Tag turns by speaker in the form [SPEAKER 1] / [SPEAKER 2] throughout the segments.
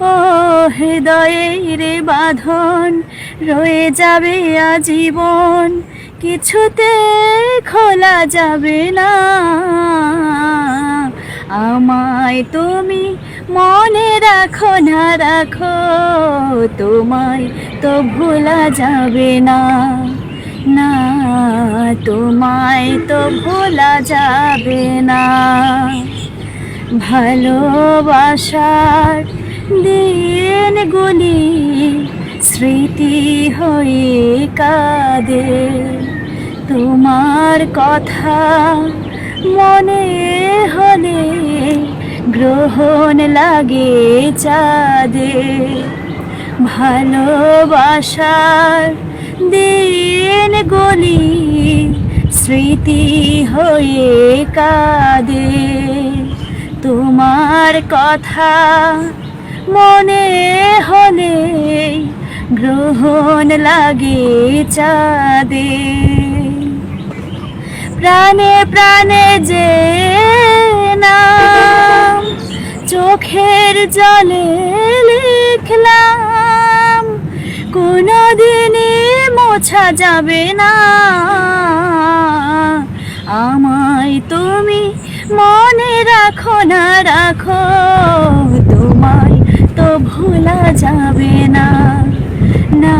[SPEAKER 1] ও হৃদয়ের বাঁধন, রয়ে যাবে আজীবন, কিছুতে খোলা যাবে না। আমায় তুমি মনে রাখো না, রাখো, তোমায় তো ভোলা যাবে না। না, তোমায় তো ভোলা যাবে না। ভালোবাসার দিনগুলি স্মৃতি হয়ে কাঁদে। তোমার কথা মনে হলে গ্রহণ লাগে চাঁদে। ভালোবাসার দিনগুলি স্মৃতি হয়ে কাঁদে। তোমার কথা মনে হলে গ্রহণ লাগে চাঁদে। প্রাণে প্রাণে যে নাম চোখের জলে লিখলাম, কোনোদিনই মোছা যাবে না। আমায় তুমি মনে রাখো না, রাখো তোমায়। তো ভোলা যাবে না। না,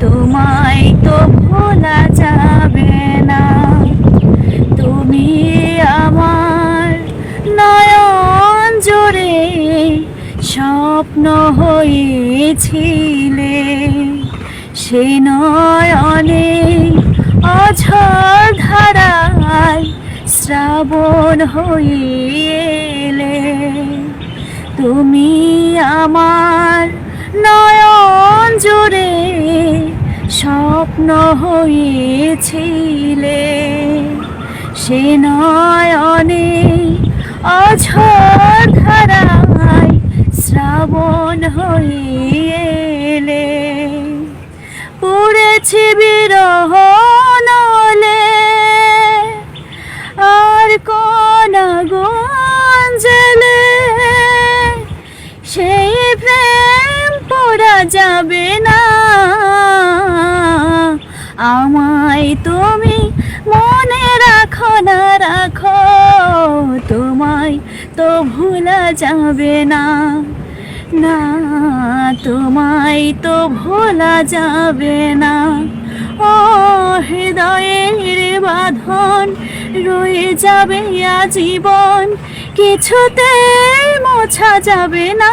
[SPEAKER 1] তোমায় তো ভোলা যাবে না। তুমি আমার নয়ন জোরে স্বপ্ন হয়েছিলে। সে নয়নে অঝর ধারায় শ্রাবণ হইলে তুমি আমার নয়ন জুড়ে স্বপ্ন হয়েছিলে সে নয়নে অঝর শ্রাবণ হইলে পড়েছি বিরহ যাবে না। আমায় তুমি মনে রাখো না, রাখো। তোমায় তো ভোলা যাবে না। না, তোমায় তো ভোলা যাবে না। ও হৃদয়ের বাঁধন রয়ে যাবে আজীবন। কিছুতে মোছা যাবে না।